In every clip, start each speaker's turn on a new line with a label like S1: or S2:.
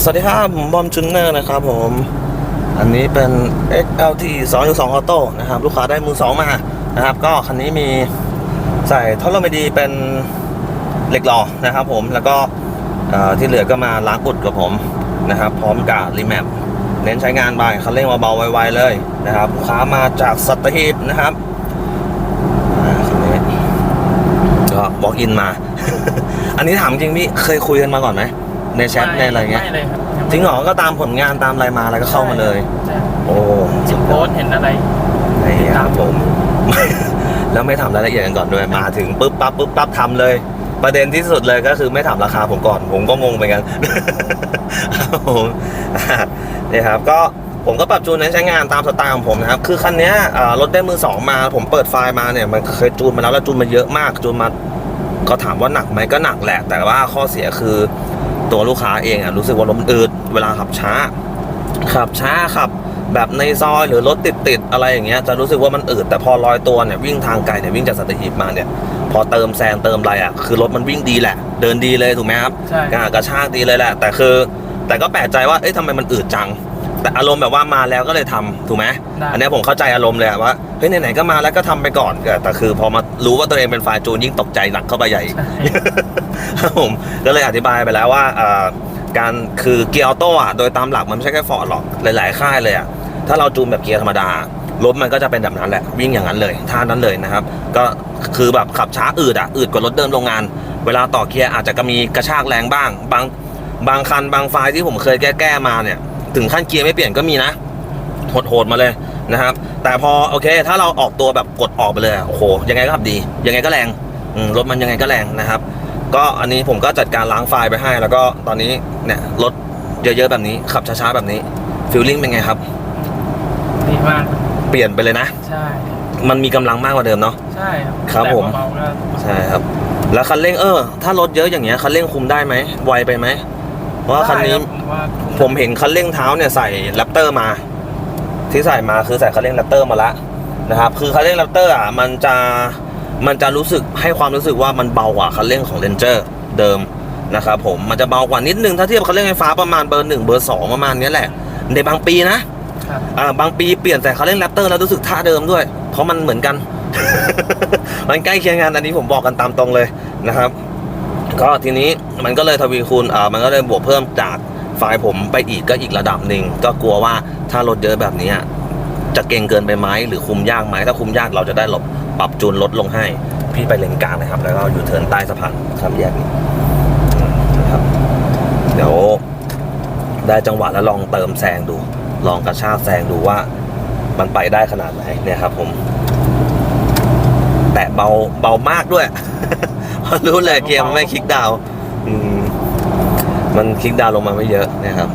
S1: สวัสดีครับ ผมบอมจุนเนอร์นะครับผม อันนี้เป็น XLT 2.2 Auto นะครับ ลูกค้าได้มือสองมานะครับ ก็คันนี้มีใส่ท่อลมดีเป็นเหล็กหล่อนะครับผมแล้วก็ที่เหลือก็มาล้างอุดกับผมนะครับ พร้อมกับรีแมปเน้นใช้งานบ่ายคันเร่งเบาๆไวๆเลยนะครับ ลูกค้ามาจากสัตหีบนะครับก็บอกอินมา อันนี้ถามจริงพี่เคยคุยกันมาก่อนไหม ในแชทในอะไรเงี้ย
S2: ไม่เลยครับยั
S1: จริงเหรอก็ตามผลงานตามอะไรมาแล้วก็เข้ามาเลย
S2: ใช่
S1: โอ้
S2: เห็นโพสต์เห็นอะไร
S1: นี่ครับผม แล้วไม่ถามรายละเอียดกันก่อนด้วยมาถึงปุ๊บปั๊บปุ๊บปั๊บทำเลย ประเด็นที่สุดเลยก็คือไม่ถามราคาผมก่อน ผมก็งงไปกัน ครับผมอะนี่ครับก็ผมก็ปรับจูนในใช้งานตามสไตล์ของผมนะครับ คือคันเนี้ยเอ่อรถได้มือสองมา ผมเปิดไฟล์มาเนี่ยมันเคยจูนมาแล้วแล้วจูนมาเยอะมากจูนมา ก็ถามว่าหนักไหมก็หนักแหละ แต่ว่าข้อเสียคือ ตัวลูกค้าเองอะรู้สึกว่ารถมันอืดเวลาขับช้า ขับช้าขับ แบบในซอยหรือรถติดติดๆอะไรอย่างเงี้ยจะรู้สึกว่ามันอืดแต่พอลอยตัวเนี่ยวิ่งทางไกลเนี่ยวิ่งจากสัตหีบมาเนี่ย พอเติมแซงเติมอะไรอะคือรถมันวิ่งดีแหละ เดินดีเลยถูกไหมครับ
S2: ใช่
S1: กกระชากดีเลยแหละ แต่คือ แต่ก็แปลกใจว่าเอ๊ะทำไมมันอืดจัง แต่อารมณ์แบบว่ามาแล้วก็เลยทำถูกไหม
S2: ได้
S1: อันเนี้ยผมเข้าใจอารมณ์เลยอะว่าเฮ้ยไหนๆก็มาแล้วก็ทำไปก่อนแต่แต่คือพอมารู้ว่าตัวเองเป็นฝ่ายจูนยิ่งตกใจหนักเข้าไปใหญ่อีก
S2: ใช่
S1: ครับผมก็เลยอธิบายไปแล้วว่าเอ่อการคือเกียร์ออโต้อะโดยตามหลักมันไม่ใช่แค่ฟอร์ดหรอกหลายๆค่ายเลยอะถ้าเราจูนแบบเกียร์ธรรมดารถมันก็จะเป็นแบบนั้นแหละวิ่งอย่างนั้นเลยท่านั้นเลยนะครับ ก็คือแบบขับช้าอืดอะอืดกว่ารถเดิมโรงงาน เวลาต่อเกียร์อาจจะก็มีกระชากแรงบ้าง บางบางคันบางไฟล์ที่ผมเคยแก้แก้ๆมาเนี่ย ถึงขั้นเกียร์ไม่เปลี่ยนก็มีนะโหดๆมาเลยนะครับ แต่พอโอเค ถ้าเราออกตัวแบบกดออกไปเลยอะโอ้โหยังไงก็ขับดี ยังไงก็แรงอืมรถมันยังไงก็แรงนะครับ ก็อันนี้ผมก็จัดการล้างไฟล์ไปให้ แล้วก็ตอนนี้เนี่ยรถเยอะๆแบบนี้ขับช้าๆแบบนี้ฟิลลิ่งเป็นไงครับ
S2: ดีมาก
S1: เปลี่ยนไปเลยนะ
S2: ใช่
S1: มันมีกำลังมากกว่าเดิมเนาะ
S2: ใช่ครับ
S1: ครับ
S2: แต่
S1: ผม
S2: เบาๆก็
S1: ใช่ครับ แล้วคันเร่งเออ ถ้ารถเยอะอย่างเงี้ยคันเร่งคุมได้ไหมไวไปไหม เพราะว่าคันนี้
S2: ได้รับผมว่า
S1: ผมเห็นคันเร่งเท้าเนี่ยใส่แรปเตอร์มา ที่ใส่มาคือใส่คันเร่งแรปเตอร์มาแล้วนะครับ คือคันเร่งแรปเตอร์อะมันจะมันจะรู้สึกให้ความรู้สึกว่ามันเบากว่าคันเร่งของเรนเจอร์เดิมนะครับผมมันจะเบากว่านิดนึงถ้าเทียบกับคันเร่งไฟฟ้าประมาณเบอร์หนึ่งเบอร์สองประมาณเนี้ยแหละ ในบางปีนะครับอ่าบางปีเปลี่ยนแต่คันเร่งแรปเตอร์แล้วรู้สึกท่าเดิมด้วย เพราะมันเหมือนกัน มันใกล้เคียงกันอันนี้ผมบอกกันตามตรงเลยนะครับ ก็ทีนี้มันก็เลยทวีคูณอ่ามันก็เลยบวกเพิ่มจากไฟล์ผมไปอีกก็อีกระดับหนึ่งก็กลัวว่าถ้ารถเยอะแบบนี้จะเก่งเกินไปไหมหรือคุมยากไหมถ้าคุมยากเราจะได้หลบปรับจูนลดลงให้ พี่ไปเลนกลางนะครับ แล้วก็อยู่เทินใต้สะพานข้ามแยกนี้นะครับ เดี๋ยวได้จังหวะแล้วลองเติมแซงดู ลองกระชากแซงดูว่ามันไปได้ขนาดไหนเนี่ยครับผม แต่เบาเบามากด้วย ราะรู้เลยเกียร์มันไม่คลิกดาวน์อืมมันคลิกดาวน์ลงมาไม่เยอะนะครับ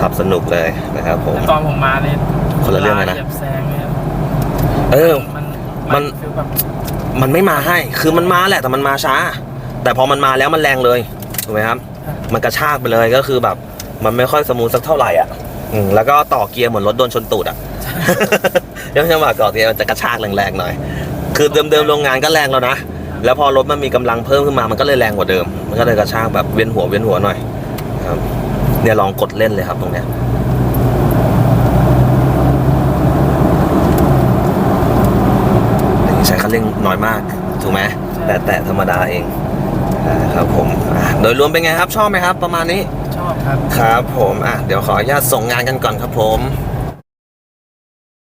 S1: ขับสนุกเลยนะครับผม
S2: แต่ตอนผมมาเนี่ย
S1: คนละเรื่องเลยนะ
S2: เหยียบแซงเนี่ย
S1: เออ
S2: มัน
S1: มัน
S2: ฟีลแบบ
S1: มันไม่มาให้ คือมันมาแหละแต่มันมาช้า แต่พอมันมาแล้วมันแรงเลยถูกไหมครับ มันกระชากไปเลยก็คือแบบ มันไม่ค่อยสมูทสักเท่าไหร่อะอืมแล้วก็ต่อเกียร์เหมือนรถโดนชนตูดอะยังจังหวะต่อเกียร์มันจะกระชากแรงๆหน่อย คือเดิมๆโรงงานก็แรงแล้วนะ แล้วพอรถมันมีกำลังเพิ่มขึ้นมามันก็เลยแรงกว่าเดิม มันก็เลยกระชากแบบเวียนหัวเวียนหัวหน่อยครับเนี่ยลองกดเล่นเลยครับตรงเนี้ยใช้คันเร่งน้อยมากถูกไหมแต่แต่ธรรมดาเองอ่าครับผมอะโดยรวมเป็นไงครับชอบไหมครับ ประมาณนี้
S2: ชอบครับ
S1: ครับผมอะเดี๋ยวขออนุญาตส่งงานกันก่อนครับผม
S2: ค